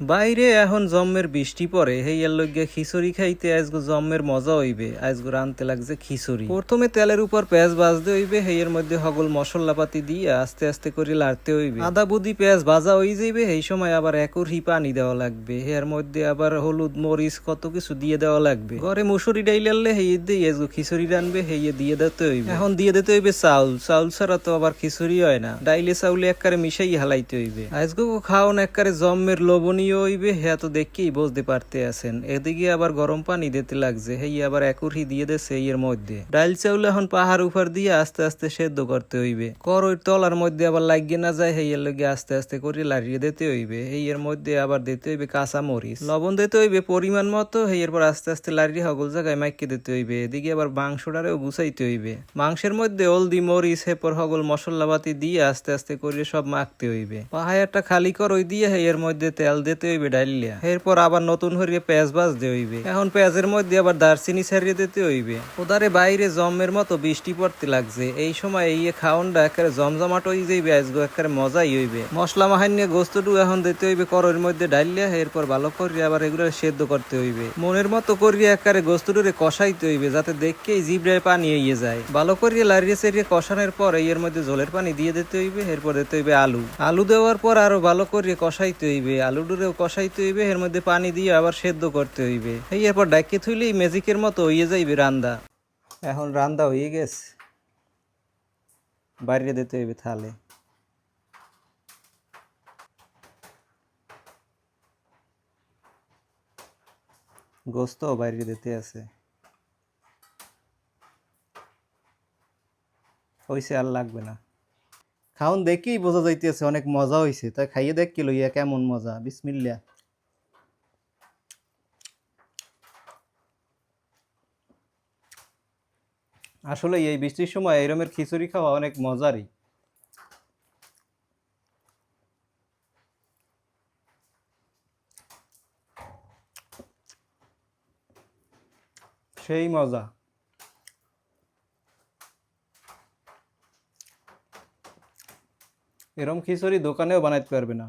বাইরে এখন জম্মের বৃষ্টি পড়ে হেইয়ার লগে খিচুড়ি খাইতে আজগো জম্মের মজা হইবে, আজগো রানতে লাগছে খিচুড়ি। প্রথমে তেলের উপর পেঁয়াজ ভাজতে হইবে হেইয়ের মধ্যে হগল মশলাপাতি দিয়ে আস্তে আস্তে করে লাড়তে হইবে। আদা বুদি পেঁয়াজ ভাজা হয়ে যাইবে এই সময় আবার একুরহি পানি দেওয়া লাগবে এর মধ্যে আবার হলুদ, মরিচ কত কিছু দিয়ে দেওয়া লাগবে। ঘরে মুসুরি ডাইলালে হেয়ে দিয়ে আজগো খিচুড়ি রানবে হেয়ে দিয়ে দিতে হইবে। এখন দিয়ে দিতে হইবে চাউল চাউল ছাড়া তো আবার খিচুড়ি হয় না। ডাইলে চাউলে এককারে মিশাই হালাইতে হইবে। আজগো খাওন এককারে জম্মের লবণীয় হইবে হ্যাঁ তো দেখেই বুঝতে পারতে আছেন। এদিকে আবার গরম পানি দিতে লাগছে, হেই আবার একুরহি দিয়ে দেছে এর মধ্যে। ডাইল চাউল এখন পাহাড় উপর দিয়ে আস্তে আস্তে সেদ্ধ করতে হইবে। করই তলার মধ্যে আবার লাগিয়ে না যায়, হেইয়ের লগে আস্তে আস্তে করে লাড়িয়ে দিতে হইবে। এই এর মধ্যে আবার দিতে হইবে কাঁচা মরিচ। লবণ দিতে হইবে পরিমাণ মতো, হেইয়ের পর আস্তে আস্তে লাড়িয়ে হগল জায়গায় মাইকে দিতে হইবে। এদিকে আবার মাংসটারেও গুছাইতে হইবে। মাংসের মধ্যে হলদি মরিচ, হেপর হগল মশলাপাতি দিয়ে আস্তে আস্তে করে সব মাখতে হইবে। পাহাড়টা খালি কর করই দিয়ে এর মধ্যে তেল দিতে হইবে ডাইলিয়া এরপর আবার নতুন হরিয়ে পেঁয়াজ ভাজতে হইবে। এখন পেঁয়াজের মধ্যে আবার দারচিনি ছাড়িয়ে দিতে হইবে। ওদারে বাইরে জমের মতো বৃষ্টি পড়তে লাগছে। এই সময় এই খাওনটা একেবারে জমজমাট হয়ে যাইবে, আজগো একেবারে মজাই হইবে। মশলা মাহান্য গোস্তটু এখন দিতে হইবে করোর মধ্যে ডাইলিয়া এরপর ভালো করে আবার এগুলো সেদ্ধ করতে হইবে। মনের মতো করিয়ে একেবারে গোস্তটুরে কষাইতে হইবে, যাতে দেখকেই জিবরায় পানি এগিয়ে যায়। ভালো করিয়ে লাড়িয়ে চেরিয়ে কষানোর পর এর মধ্যে জলের পানি দিয়ে দিতে হইবে, এরপর দিতে হইবে আলু। আলু দেওয়ার পর আরও ভালো করিয়ে কষাইতে হইবে। আলু ডুরেও কষাইতে হইবে, এর মধ্যে পানি দিয়ে আবার সেদ্ধ করতে হইবে। এই এরপর ডাকিয়ে থুইলেই ম্যাজিকের মতো হইয়ে যাইবে রান্দা। এখন রান্দা হয়ে গেছে। বাইরে দিতে হইবে থালে। গোস্ত বাইরে দিতে আছে। হইছে আর লাগবে না। খাওন দেখেই বোঝা যাইতেছে অনেক মজা হইছে। তাই খাইয়ে দেখ কি লইয়া, কেমন মজা? বিসমিল্লা আসলে এই বৃষ্টির সময় এরমের খিচুড়ি খাওয়া অনেক মজারই। সেই মজা। এরম খিচুড়ি দোকানেও বানাইতে পারবে না।